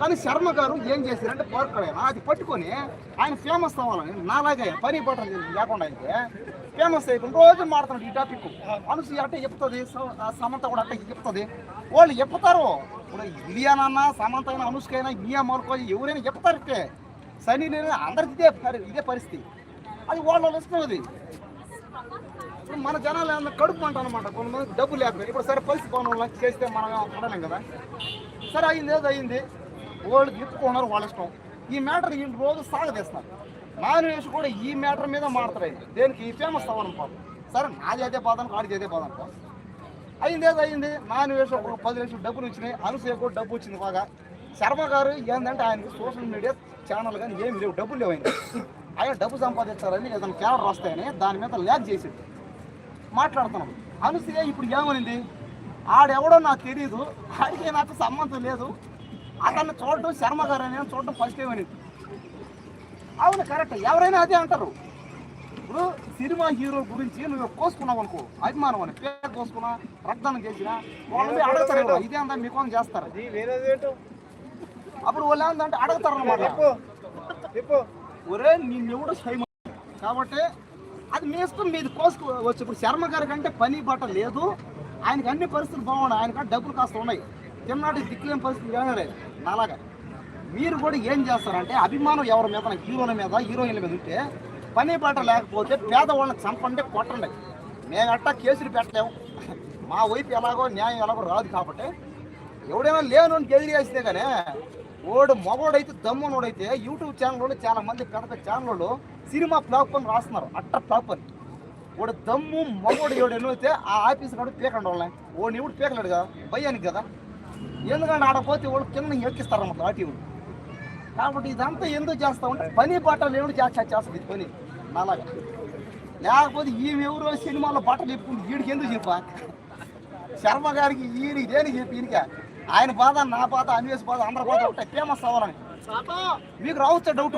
కానీ శర్మ గారు ఏం చేశారంటే పోర్కడైనా అది పట్టుకొని ఆయన ఫేమస్ అవ్వాలని నాలాగే పని బట్టలు లేకుండా అయితే ఫేమస్ అయిపోయింది రోజు మాడుతున్నాడు ఈ టాపిక్ మనసు అంటే చెప్తుంది సమంత కూడా అంటే చెప్తుంది. వాళ్ళు చెప్తారు. ఇప్పుడు ఇలియానన్నా సమంత అయినా అనుష్క అయినా మియా ఎవరైనా చెప్తారు ఇట్టే సనీ అందరికి ఇదే ఇదే పరిస్థితి. అది వాళ్ళ వస్తున్నది ఇప్పుడు మన జనాలు ఏమన్నా కడుపు అంట అనమాట కొంతమంది డబ్బు లేకపోతే ఇప్పుడు సరే పరిస్థితి పనులు చేస్తే మనం అనలేం కదా. సరే అయింది ఏదో అయింది. వాళ్ళు తిప్పుకున్నారు వాళ్ళ ఇష్టం. ఈ మ్యాటర్ ఈ రోజు సాగదీస్తున్నారు. నాన్ కూడా ఈ మ్యాటర్ మీద మాడతారు దేనికి? దేనికి ఫేమస్ అవ్వను పాపం. సరే నాది అదే బాధను వాడికి అదే పాదం పాపం అయింది ఏదో అయింది. నాన్ ఒక పది లక్షలు డబ్బులు వచ్చినాయి. అనుసేకు కూడా డబ్బు వచ్చింది బాగా. శర్మ గారు ఏంటంటే ఆయనకి సోషల్ మీడియా ఛానల్ కానీ ఏమి లేవు. డబ్బులు లేవు ఆయన ఆయన డబ్బు సంపాదించాలని ఏదైనా క్యారెక్టర్ వస్తాయని దాని మీద ల్యాక్ చేసిండు మాట్లాడుతున్నాడు. అనుసూయ ఇప్పుడు ఏమనింది? ఆడెవడో నాకు తెలియదు ఆడికి నాకు సంబంధం లేదు. అతన్ని చూడటం శర్మ గారు అని చూడటం ఫస్ట్ ఏమనింది అవును కరెక్ట్ ఎవరైనా అదే అంటారు. ఇప్పుడు సినిమా హీరో గురించి నువ్వు కోసుకున్నావు అనుకో అభిమానం అని పేరు కోసుకున్నా రక్తదానం చేసినా వాళ్ళు అడుగుతారు ఇదే అంతా మీకు అని చేస్తారు. అప్పుడు వాళ్ళు ఏంటంటే అడుగుతారు అనమాట ఒరే నిన్నెవడు సైమ కాబట్టి అది మీ ఇష్టం మీది కోసుకోవచ్చు ఇప్పుడు శర్మ గారి కంటే పని బట్ట లేదు. ఆయనకి అన్ని పరిస్థితులు బాగున్నాయి ఆయన కంటే డబ్బులు కాస్త ఉన్నాయి. తిన్నాటి దిక్కులేని పరిస్థితి ఏమీ లేదు. నాలాగా. మీరు కూడా ఏం చేస్తారంటే అభిమానం ఎవరి మీద హీరోల మీద హీరోయిన్ల మీద ఉంటే పని పాట లేకపోతే పేదవాళ్ళని చంపండి కొట్టండి. మేమట్టా కేసులు పెట్టలేము మా వైపు ఎలాగో న్యాయం ఎలాగో రాదు కాబట్టి ఎవడైనా లేను అని వేస్తే కానీ ఓడు మగోడైతే దమ్మునోడైతే యూట్యూబ్ ఛానల్ చాలా మంది పెద్ద పెద్ద ఛానళ్ళు సినిమా ఫ్లాప్ అని రాస్తున్నారు. అట్ట ఫ్లాప్ అని వాడు దమ్ము మగోడు ఎవడు అయితే ఆ ఆఫీస్ కాడు పీకండి వాళ్ళని. ఓడిని ఎవడు పీకలేడు కదా భయానికి కదా? ఎందుకంటే ఆడ పోతే వాళ్ళు కింద ఎక్కిస్తారు అన్నమాట ఆ టీం కాబట్టి ఇదంతా ఎందుకు చేస్తా ఉంటే పని బట్టలు ఎవడు చేస్తా చేస్తుంది ఇది పని. నాలాగా. లేకపోతే ఈమె ఎవరో సినిమాలో బట్టలు చెప్పుకుంటే వీడికి ఎందుకు చెప్పా? శర్మ గారికి ఈయన దేనికి చెప్పి ఈయనక? ఆయన బాధ నా బాధ అన్వేష్ బాధ అందరి బాధ ఒకటే ఫేమస్ అవ్వాలని. మీకు రావచ్చు డౌట్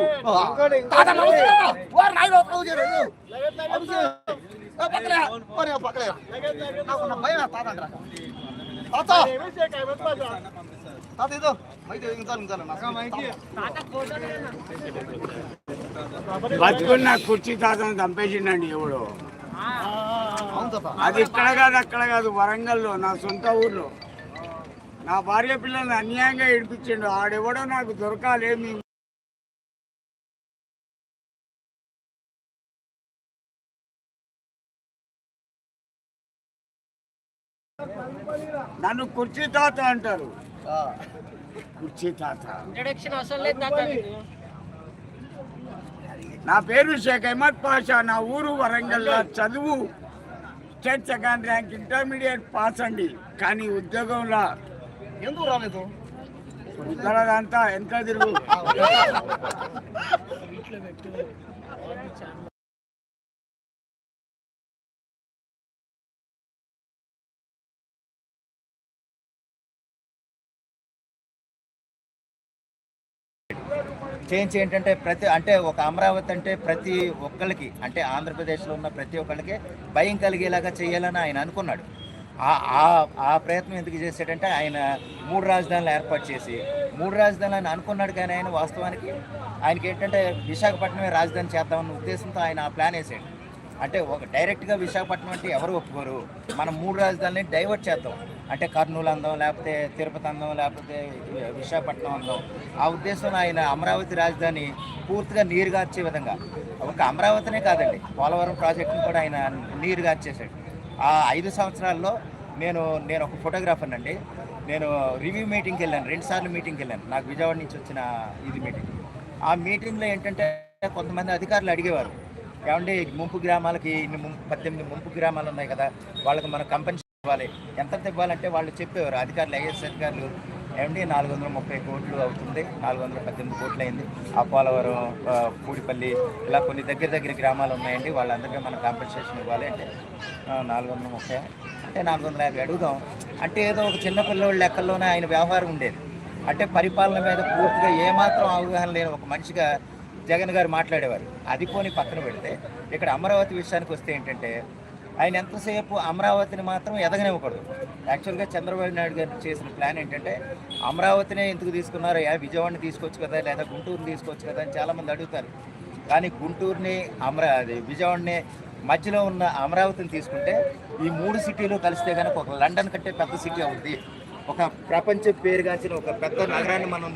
భయం బతుకున్న కుర్చీ తాతను చంపేసిండండి ఎవడు. అది ఇక్కడ కాదు అక్కడ కాదు వరంగల్లో నా సొంత ఊర్లో. నా భార్య పిల్లల్ని అన్యాయంగా ఏడిపించిండు. ఆడెవడో నాకు దొరకాలి మీ నన్ను కుర్చీ తాత అంటారు. ఆ. కుర్చీ తాత. ఇంట్రడక్షన్ అవసరం లేదు తాత నా పేరు షేక్ అహ్మద్ పాషా. నా ఊరు వరంగల్లో చదువు. State second rank intermediate pass అండి. కానీ ఉద్యోగంలో. ఎందుకు రాలేదు? వెనక తిరుగు. చేంజ్ ఏంటంటే ప్రతి అంటే ఒక అమరావతి అంటే ప్రతి ఒక్కరికి అంటే ఆంధ్రప్రదేశ్లో ఉన్న ప్రతి ఒక్కరికి భయం కలిగేలాగా చేయాలని ఆయన అనుకున్నాడు. ఆ ఆ- ఆ ప్రయత్నం ఎందుకు చేశాడంటే ఆయన మూడు రాజధానులు ఏర్పాటు చేసి మూడు రాజధానులు ఆయన అనుకున్నాడు కానీ ఆయన వాస్తవానికి ఆయనకి ఏంటంటే విశాఖపట్నమే రాజధాని చేద్దామన్న ఉద్దేశంతో ఆయన ఆ ప్లాన్ వేసాడు. అంటే ఒక డైరెక్ట్గా విశాఖపట్నం అంటే ఎవరు ఒప్పుకోరు? మనం మూడు రాజధానులని డైవర్ట్ చేద్దాం. అంటే కర్నూలు అందం లేకపోతే తిరుపతి అందం లేకపోతే విశాఖపట్నం అందం. ఆ ఉద్దేశంలో ఆయన అమరావతి రాజధాని పూర్తిగా నీరుగార్చే విధంగా. ఒక అమరావతినే కాదండి పోలవరం ప్రాజెక్టును కూడా ఆయన నీరుగార్చేశాడు. ఆ ఐదు సంవత్సరాల్లో నేను నేను ఒక ఫోటోగ్రాఫర్ అండి నేను రివ్యూ మీటింగ్కి వెళ్ళాను రెండుసార్లు మీటింగ్కి వెళ్ళాను. నాకు విజయవాడ నుంచి వచ్చిన ఇది మీటింగ్. ఆ మీటింగ్లో ఏంటంటే కొంతమంది అధికారులు అడిగేవారు. ఏమంటే ముంపు గ్రామాలకి ఇన్ని ముంపు పద్దెనిమిది ముంపు గ్రామాలు ఉన్నాయి కదా వాళ్ళకి మనం కంపెన్సేషన్ ఇవ్వాలి. ఎంత ఇవ్వాలంటే వాళ్ళు చెప్పేవారు. అధికారులు ఐఎస్ అధికారులు ఏమండి నాలుగు వందల ముప్పై కోట్లు అవుతుంది నాలుగు వందల పద్దెనిమిది కోట్లు అయింది ఆ పోలవరం పూడిపల్లి ఇలా కొన్ని దగ్గర దగ్గర గ్రామాలు ఉన్నాయండి. వాళ్ళందరికీ మనం కాంపెన్సేషన్ ఇవ్వాలి అంటే నాలుగు వందల ముప్పై అంటే నాలుగు వందల యాభై అడుగుదాం. అంటే ఏదో ఒక చిన్న పిల్లవాళ్ళ లెక్కల్లోనే ఆయన వ్యవహారం ఉండేది. అంటే పరిపాలన మీద పూర్తిగా ఏమాత్రం అవగాహన లేని ఒక మనిషిగా జగన్ గారు మాట్లాడేవారు. అది పోని పక్కన పెడితే ఇక్కడ అమరావతి విషయానికి వస్తే ఏంటంటే ఆయన ఎంతసేపు అమరావతిని మాత్రం ఎదగనివ్వకూడదు. యాక్చువల్గా చంద్రబాబు నాయుడు గారు చేసిన ప్లాన్ ఏంటంటే అమరావతినే ఎందుకు తీసుకున్నారు? యా విజయవాడని తీసుకోవచ్చు కదా? లేదా గుంటూరుని తీసుకోవచ్చు కదా? అని చాలామంది అడుగుతారు. కానీ గుంటూరుని అమరా అది విజయవాడని మధ్యలో ఉన్న అమరావతిని తీసుకుంటే ఈ మూడు సిటీలు కలిస్తే కనుక ఒక లండన్ కంటే పెద్ద సిటీ అవుతుంది ఒక ప్రపంచ పేరుగాంచిన ఒక పెద్ద నగరాన్ని మనం